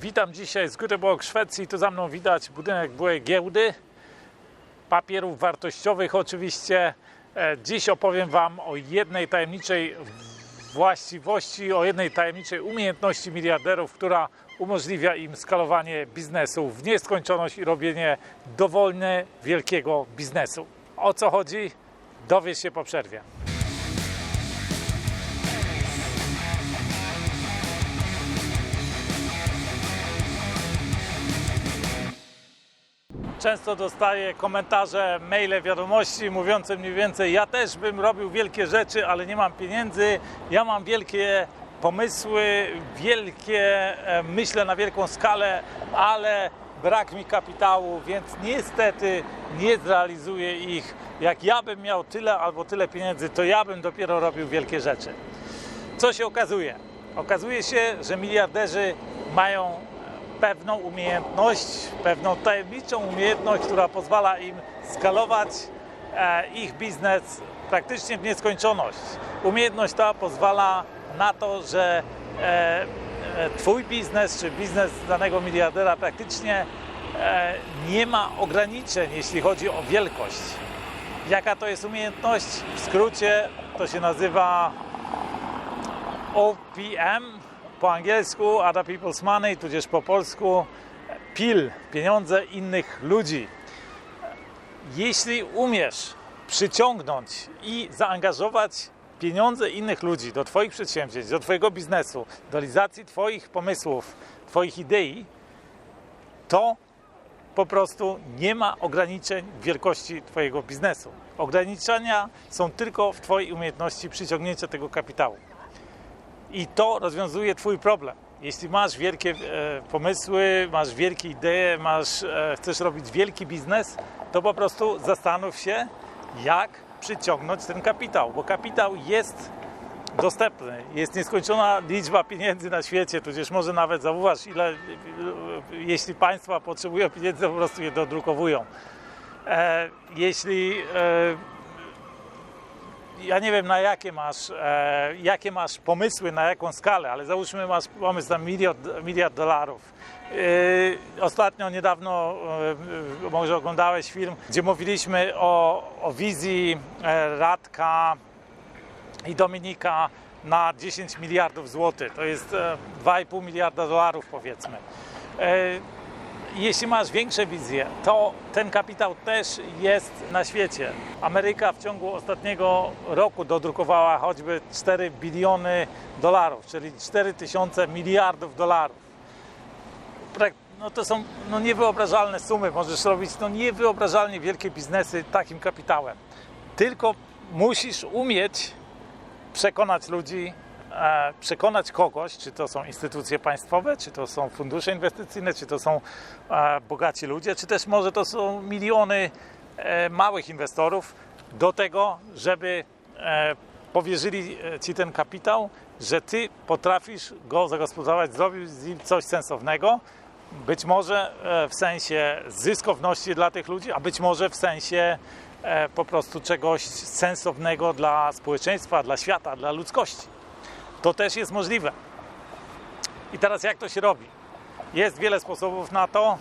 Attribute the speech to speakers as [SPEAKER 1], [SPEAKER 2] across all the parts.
[SPEAKER 1] Witam dzisiaj z Göteborg, Szwecji. Tu za mną widać budynek byłej giełdy papierów wartościowych oczywiście. E, Dziś opowiem Wam o jednej tajemniczej właściwości, o jednej tajemniczej umiejętności miliarderów, która umożliwia im skalowanie biznesu w nieskończoność i robienie dowolnie wielkiego biznesu. O co chodzi? Dowiesz się po przerwie. Często dostaję komentarze, maile, wiadomości mówiące mniej więcej ja też bym robił wielkie rzeczy, ale nie mam pieniędzy, ja mam wielkie pomysły, wielkie, e, myślę na wielką skalę, ale brak mi kapitału, więc niestety nie zrealizuję ich. Jak ja bym miał tyle albo tyle pieniędzy, to ja bym dopiero robił wielkie rzeczy. Co się okazuje? Okazuje się, że miliarderzy mają pewną umiejętność, pewną tajemniczą umiejętność, która pozwala im skalować e, ich biznes praktycznie w nieskończoność. Umiejętność ta pozwala na to, że e, e, Twój biznes czy biznes danego miliardera praktycznie nie ma ograniczeń, jeśli chodzi o wielkość. Jaka to jest umiejętność? W skrócie to się nazywa OPM po angielsku Other People's Money, tudzież po polsku PIL, pieniądze innych ludzi. Jeśli umiesz przyciągnąć i zaangażować pieniądze innych ludzi do Twoich przedsięwzięć, do Twojego biznesu, do realizacji Twoich pomysłów, Twoich idei, to po prostu nie ma ograniczeń w wielkości Twojego biznesu. Ograniczenia są tylko w Twojej umiejętności przyciągnięcia tego kapitału. I to rozwiązuje Twój problem. Jeśli masz wielkie e, pomysły, masz wielkie idee, masz, e, chcesz robić wielki biznes, to po prostu zastanów się, jak przyciągnąć ten kapitał, bo kapitał jest dostępny. Jest nieskończona liczba pieniędzy na świecie, tudzież może nawet zauważ, ile, jeśli państwa potrzebują pieniędzy, to po prostu je dodrukowują. E, jeśli e, ja nie wiem na jakie masz, e, jakie masz pomysły, na jaką skalę, ale załóżmy masz pomysł na miliard, miliard dolarów. E, ostatnio, niedawno, e, może oglądałeś film, gdzie mówiliśmy o, o wizji e, Radka i Dominika na 10 miliardów złotych. To jest e, 2,5 miliarda dolarów powiedzmy. Jeśli masz większe wizje, to ten kapitał też jest na świecie. Ameryka w ciągu ostatniego roku dodrukowała choćby 4 biliony dolarów, czyli 4 tysiące miliardów dolarów. No to są no niewyobrażalne sumy. Możesz robić no niewyobrażalnie wielkie biznesy takim kapitałem. Tylko musisz umieć przekonać ludzi, przekonać kogoś, czy to są instytucje państwowe, czy to są fundusze inwestycyjne, czy to są bogaci ludzie, czy też może to są miliony e, małych inwestorów, do tego, żeby e, powierzyli e, ci ten kapitał, że ty potrafisz go zagospodarować, zrobić z nim coś sensownego, być może w sensie zyskowności dla tych ludzi, a być może w sensie po prostu czegoś sensownego dla społeczeństwa, dla świata, dla ludzkości. To też jest możliwe. I teraz jak to się robi? Jest wiele sposobów na to.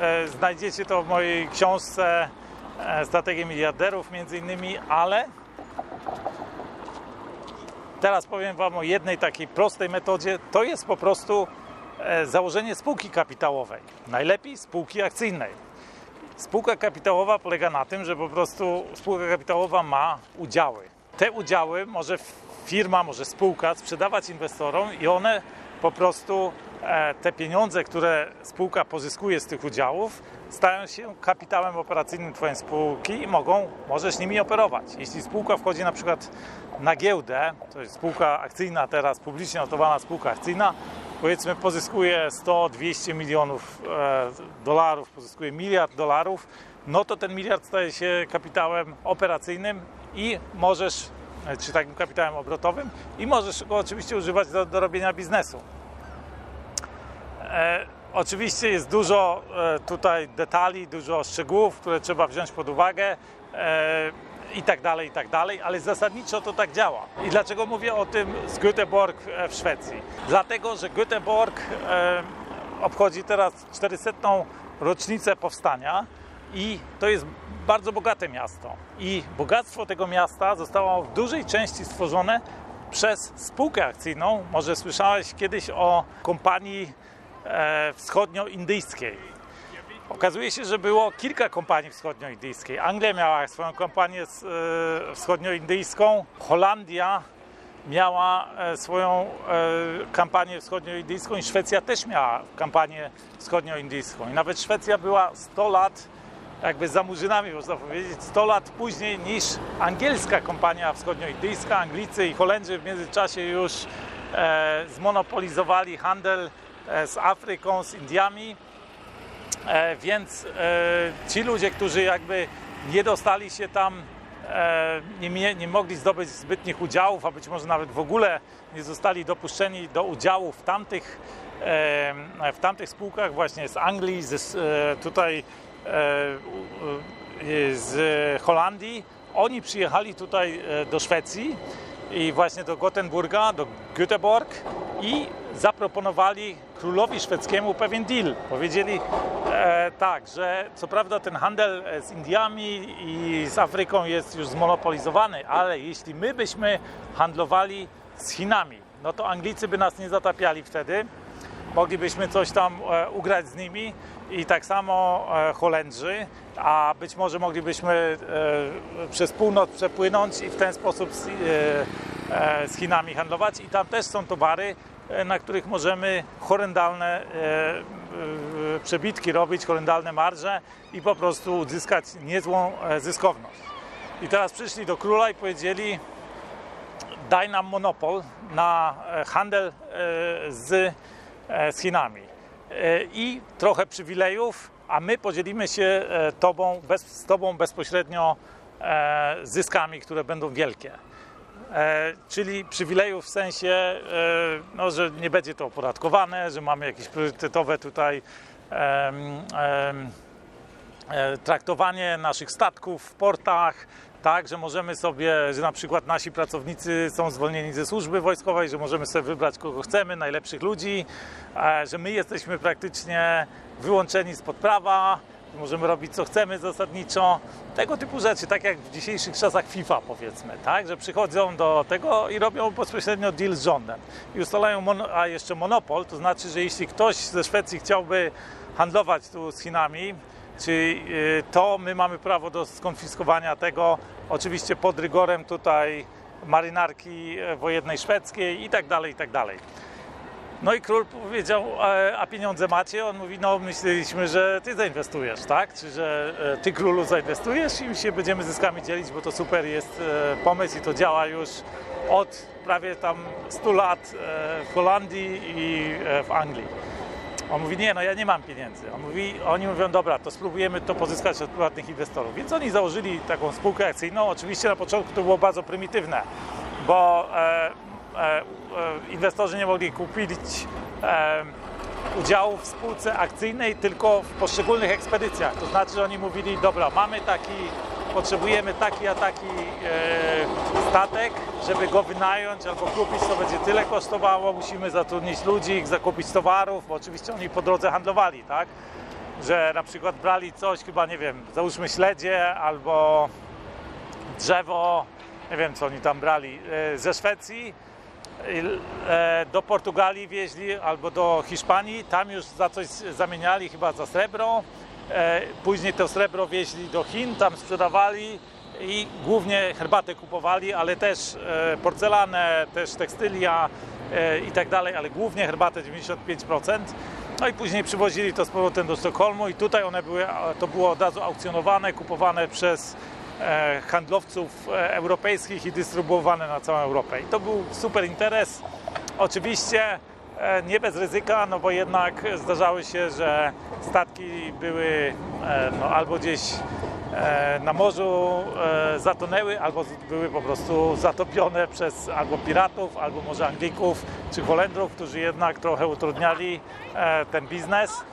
[SPEAKER 1] E, Znajdziecie to w mojej książce e, Strategie miliarderów między innymi, ale teraz powiem Wam o jednej takiej prostej metodzie. To jest po prostu e, założenie spółki kapitałowej. Najlepiej spółki akcyjnej. Spółka kapitałowa polega na tym, że po prostu spółka kapitałowa ma udziały. Te udziały może firma, może spółka sprzedawać inwestorom i one po prostu e, te pieniądze, które spółka pozyskuje z tych udziałów, stają się kapitałem operacyjnym Twojej spółki i mogą, możesz nimi operować. Jeśli spółka wchodzi na przykład na giełdę, to jest spółka akcyjna teraz, publicznie notowana spółka akcyjna, powiedzmy pozyskuje 100-200 milionów e, dolarów, pozyskuje miliard dolarów, no to ten miliard staje się kapitałem operacyjnym i możesz, e, czy takim kapitałem obrotowym i możesz go oczywiście używać do, do robienia biznesu. E, oczywiście jest dużo e, tutaj detali, dużo szczegółów, które trzeba wziąć pod uwagę e, i tak dalej, i tak dalej, ale zasadniczo to tak działa. I dlaczego mówię o tym z Göteborg e, w Szwecji? Dlatego, że Göteborg e, obchodzi teraz 400. rocznicę powstania i to jest bardzo bogate miasto. I bogactwo tego miasta zostało w dużej części stworzone przez spółkę akcyjną. Może słyszałeś kiedyś o kompanii e, wschodnioindyjskiej. Okazuje się, że było kilka kompanii wschodnioindyjskiej. Anglia miała swoją kompanię e, wschodnioindyjską, Holandia miała e, swoją kampanię wschodnioindyjską i Szwecja też miała kampanię wschodnioindyjską. I nawet Szwecja była 100 lat jakby za murzynami, można powiedzieć, 100 lat później niż angielska kompania wschodnioindyjska. Anglicy i Holendrzy w międzyczasie już e, zmonopolizowali handel e, z Afryką, z Indiami. E, więc e, ci ludzie, którzy jakby nie dostali się tam, e, nie, nie mogli zdobyć zbytnich udziałów, a być może nawet w ogóle nie zostali dopuszczeni do udziału w tamtych, e, w tamtych spółkach właśnie z Anglii, z, tutaj z Holandii. Oni przyjechali tutaj e, do Szwecji i właśnie do Gothenburga, do Göteborg i zaproponowali królowi szwedzkiemu pewien deal. Powiedzieli e, tak, że co prawda ten handel e, z Indiami i z Afryką jest już zmonopolizowany, ale jeśli my byśmy handlowali z Chinami, no to Anglicy by nas nie zatapiali wtedy. Moglibyśmy coś tam e, ugrać z nimi i tak samo e, Holendrzy, a być może moglibyśmy e, przez północ przepłynąć i w ten sposób z, e, Chinami handlować. I tam też są towary, na których możemy horrendalne przebitki robić, horrendalne marże i po prostu uzyskać niezłą zyskowność. I teraz przyszli do króla i powiedzieli: Daj nam monopol na handel z, z Chinami i trochę przywilejów, a my podzielimy się e, tobą, bez, z Tobą bezpośrednio e, zyskami, które będą wielkie. E, czyli przywilejów w sensie, e, no, że nie będzie to opodatkowane, że mamy jakieś priorytetowe tutaj e, traktowanie naszych statków w portach, tak, że możemy sobie, że na przykład nasi pracownicy są zwolnieni ze służby wojskowej, że możemy sobie wybrać kogo chcemy, najlepszych ludzi, e, że my jesteśmy praktycznie wyłączeni spod prawa, że możemy robić co chcemy zasadniczo, tego typu rzeczy, tak jak w dzisiejszych czasach FIFA powiedzmy, tak, że przychodzą do tego i robią bezpośrednio deal z rządem. I ustalają, a jeszcze monopol, to znaczy, że jeśli ktoś ze Szwecji chciałby handlować tu z Chinami, czy y, to my mamy prawo do skonfiskowania tego, oczywiście pod rygorem tutaj marynarki e, wojennej szwedzkiej i tak dalej, i tak dalej. No i król powiedział, "E, a pieniądze macie? On mówi, no myśleliśmy, że ty zainwestujesz, tak? Czy że e, ty królu zainwestujesz i się będziemy zyskami dzielić, bo to super jest pomysł i to działa już od prawie tam 100 lat w Holandii i w Anglii. On mówi, nie, no ja nie mam pieniędzy. On mówi, oni mówią, dobra, to spróbujemy to pozyskać od prywatnych inwestorów. Więc oni założyli taką spółkę akcyjną. Oczywiście na początku to było bardzo prymitywne, bo e, e, e, inwestorzy nie mogli kupić e, udziału w spółce akcyjnej tylko w poszczególnych ekspedycjach. To znaczy, że oni mówili, dobra, mamy taki, potrzebujemy taki a taki e, statek, żeby go wynająć albo kupić, to będzie tyle kosztowało, musimy zatrudnić ludzi, zakupić towarów, bo oczywiście oni po drodze handlowali, tak? Że na przykład brali coś, chyba nie wiem, załóżmy śledzie albo drzewo, nie wiem co oni tam brali, e, ze Szwecji e, do Portugalii wieźli albo do Hiszpanii, tam już za coś zamieniali, chyba za srebro. E, Później to srebro wieźli do Chin, tam sprzedawali i głównie herbatę kupowali, ale też e, porcelanę, też tekstylia e, i tak dalej, ale głównie herbatę 95%. No i później przywozili to z powrotem do Sztokholmu i tutaj one były, to było od razu aukcjonowane, kupowane przez handlowców europejskich i dystrybuowane na całą Europę. I to był super interes. Oczywiście nie bez ryzyka, no bo jednak zdarzały się, że statki były e, no, albo gdzieś e, na morzu e, zatonęły, albo były po prostu zatopione przez albo piratów, albo może Anglików czy Holendrów, którzy jednak trochę utrudniali e, ten biznes.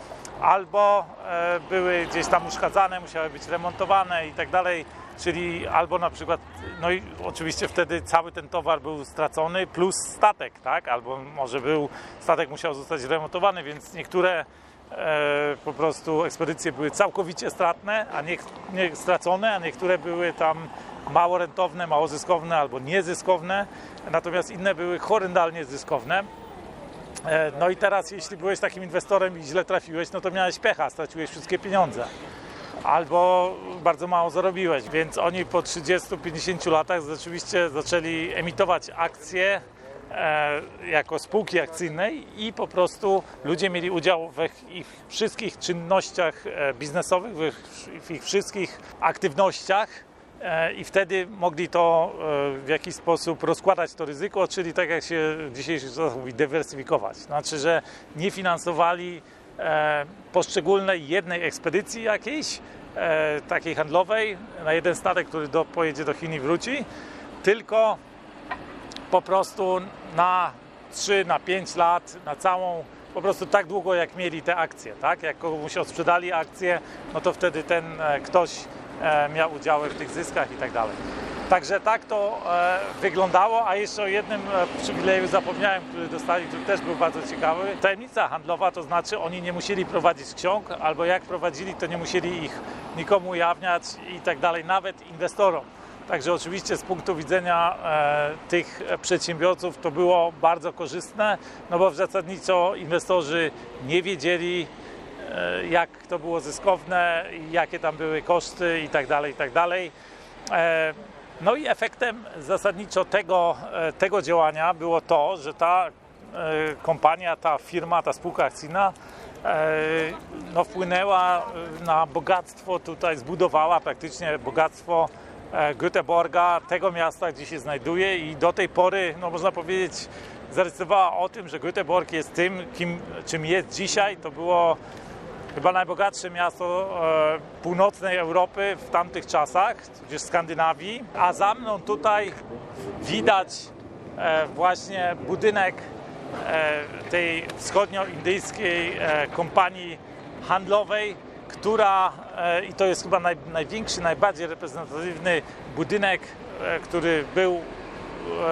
[SPEAKER 1] albo e, były gdzieś tam uszkadzane, musiały być remontowane i tak dalej. Czyli albo na przykład, no i oczywiście wtedy cały ten towar był stracony, plus statek, tak? Albo może był, statek musiał zostać remontowany, więc niektóre e, po prostu ekspedycje były całkowicie stratne, a nie, nie stracone, a niektóre były tam mało rentowne, mało zyskowne albo niezyskowne, natomiast inne były horrendalnie zyskowne. E, No i teraz, jeśli byłeś takim inwestorem i źle trafiłeś, no to miałeś pecha, straciłeś wszystkie pieniądze. Albo bardzo mało zarobiłeś, więc oni po 30-50 latach rzeczywiście zaczęli emitować akcje e, jako spółki akcyjne i po prostu ludzie mieli udział we ich wszystkich czynnościach e, biznesowych, w ich, w ich wszystkich aktywnościach e, i wtedy mogli to w jakiś sposób rozkładać to ryzyko, czyli tak jak się dzisiaj mówi, dywersyfikować. Znaczy, że nie finansowali poszczególnej jednej ekspedycji jakiejś, e, takiej handlowej, na jeden statek, który do, pojedzie do Chin i wróci, tylko po prostu na 3, na 5 lat, na całą, po prostu tak długo jak mieli te akcje, tak? Jak komuś odsprzedali akcje, no to wtedy ten e, ktoś e, miał udziały w tych zyskach i tak dalej. Także tak to e, wyglądało, a jeszcze o jednym e, przywileju zapomniałem, który dostali, który też był bardzo ciekawy. Tajemnica handlowa, to znaczy oni nie musieli prowadzić ksiąg, albo jak prowadzili, to nie musieli ich nikomu ujawniać i tak dalej, nawet inwestorom. Także oczywiście z punktu widzenia e, tych przedsiębiorców to było bardzo korzystne, no bo zasadniczo inwestorzy nie wiedzieli, e, jak to było zyskowne, jakie tam były koszty i tak dalej, tak. E, no i efektem zasadniczo tego, e, tego działania było to, że ta e, kompania, ta firma, ta spółka akcyjna e, no, wpłynęła na bogactwo tutaj, zbudowała praktycznie bogactwo Göteborga, tego miasta, gdzie się znajduje i do tej pory, no można powiedzieć, zadecydowała o tym, że Göteborg jest tym, kim, czym jest dzisiaj. To było chyba najbogatsze miasto e, północnej Europy w tamtych czasach, tudzież Skandynawii. A za mną tutaj widać e, właśnie budynek e, tej wschodnioindyjskiej kompanii handlowej, która, i to jest chyba naj, największy, najbardziej reprezentatywny budynek, który był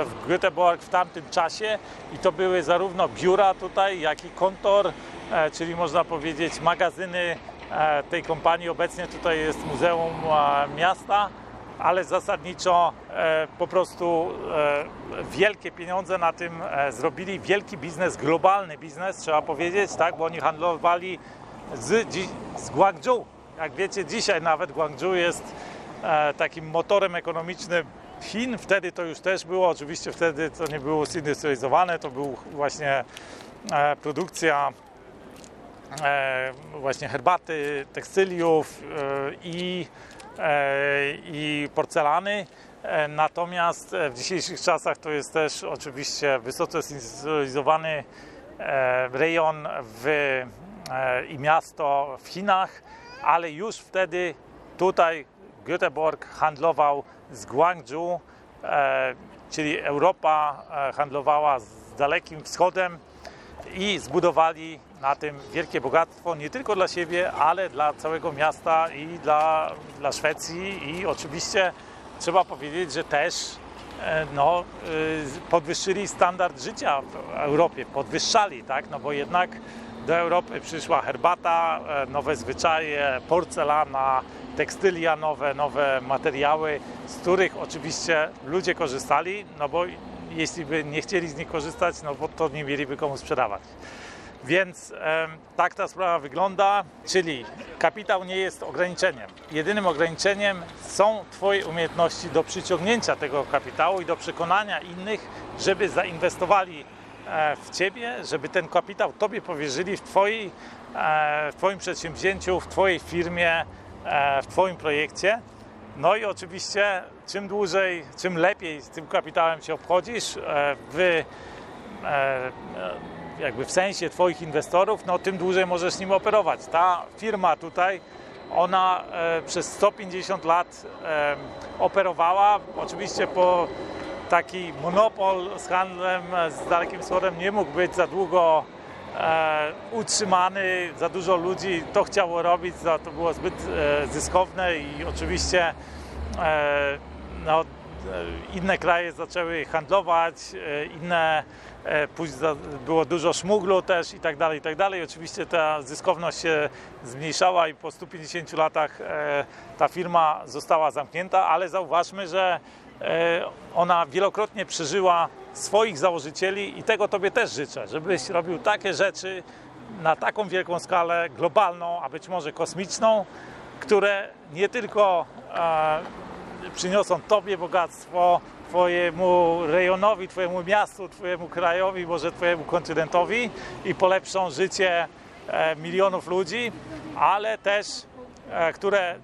[SPEAKER 1] w Göteborg w tamtym czasie i to były zarówno biura tutaj, jak i kontor, e, czyli można powiedzieć magazyny e, tej kompanii. Obecnie tutaj jest Muzeum e, Miasta, ale zasadniczo po prostu wielkie pieniądze na tym zrobili. Wielki biznes, globalny biznes, trzeba powiedzieć, tak, bo oni handlowali z, z Guangzhou. Jak wiecie, dzisiaj nawet Guangzhou jest takim motorem ekonomicznym Chin. Wtedy to już też było, oczywiście wtedy to nie było zindustrializowane, to był właśnie e, produkcja e, właśnie herbaty, tekstyliów e, i, i porcelany. Natomiast w dzisiejszych czasach to jest też oczywiście wysoce zindustrializowany rejon w, i miasto w Chinach, ale już wtedy tutaj Göteborg handlował z Guangzhou, e, czyli Europa e, handlowała z Dalekim Wschodem i zbudowali na tym wielkie bogactwo nie tylko dla siebie, ale dla całego miasta i dla, dla Szwecji. I oczywiście trzeba powiedzieć, że też e, no, podwyższyli standard życia w Europie, podwyższali, tak, no bo jednak do Europy przyszła herbata, e, nowe zwyczaje, porcelana, tekstylia nowe, nowe materiały, z których oczywiście ludzie korzystali, no bo jeśli by nie chcieli z nich korzystać, no bo to nie mieliby komu sprzedawać. Więc em, tak ta sprawa wygląda, czyli kapitał nie jest ograniczeniem. Jedynym ograniczeniem są Twoje umiejętności do przyciągnięcia tego kapitału i do przekonania innych, żeby zainwestowali e, w Ciebie, żeby ten kapitał Tobie powierzyli w, twojej, e, w Twoim przedsięwzięciu, w Twojej firmie, e, w Twoim projekcie. No i oczywiście czym dłużej, czym lepiej z tym kapitałem się obchodzisz e, w e, jakby w sensie Twoich inwestorów, no tym dłużej możesz nim operować. Ta firma tutaj, ona e, przez 150 lat e, operowała, oczywiście po taki monopol z handlem z Dalekim Wschodem nie mógł być za długo e, utrzymany, za dużo ludzi to chciało robić, za to było zbyt e, zyskowne i oczywiście e, no, e, inne kraje zaczęły handlować, e, inne e, później było dużo szmuglu też i tak dalej, i tak dalej. Oczywiście ta zyskowność się zmniejszała i po 150 latach ta firma została zamknięta, ale zauważmy, że ona wielokrotnie przeżyła swoich założycieli i tego Tobie też życzę, żebyś robił takie rzeczy na taką wielką skalę, globalną, a być może kosmiczną, które nie tylko e, przyniosą Tobie bogactwo, Twojemu rejonowi, Twojemu miastu, Twojemu krajowi, może Twojemu kontynentowi i polepszą życie e, milionów ludzi, ale też e, które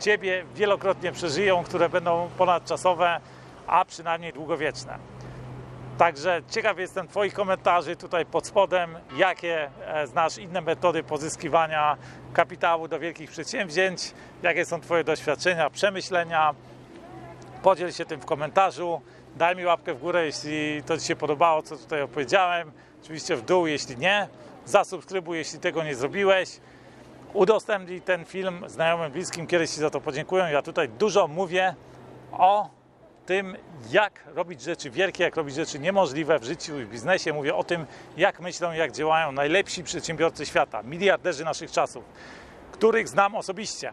[SPEAKER 1] Ciebie wielokrotnie przeżyją, które będą ponadczasowe, a przynajmniej długowieczne. Także ciekaw jestem Twoich komentarzy tutaj pod spodem, jakie e, znasz inne metody pozyskiwania kapitału do wielkich przedsięwzięć, jakie są Twoje doświadczenia, przemyślenia. Podziel się tym w komentarzu, daj mi łapkę w górę, jeśli to Ci się podobało, co tutaj opowiedziałem. Oczywiście w dół, jeśli nie. Zasubskrybuj, jeśli tego nie zrobiłeś. Udostępnij ten film znajomym, bliskim, kiedyś Ci za to podziękuję. Ja tutaj dużo mówię o tym, jak robić rzeczy wielkie, jak robić rzeczy niemożliwe w życiu i w biznesie. Mówię o tym, jak myślą, jak działają najlepsi przedsiębiorcy świata, miliarderzy naszych czasów, których znam osobiście.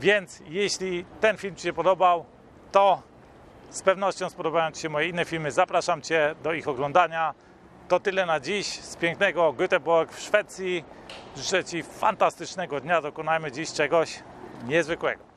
[SPEAKER 1] Więc jeśli ten film Ci się podobał, to z pewnością spodobają Ci się moje inne filmy. Zapraszam Cię do ich oglądania. To tyle na dziś z pięknego Göteborg w Szwecji. Życzę Ci fantastycznego dnia. Dokonajmy dziś czegoś niezwykłego.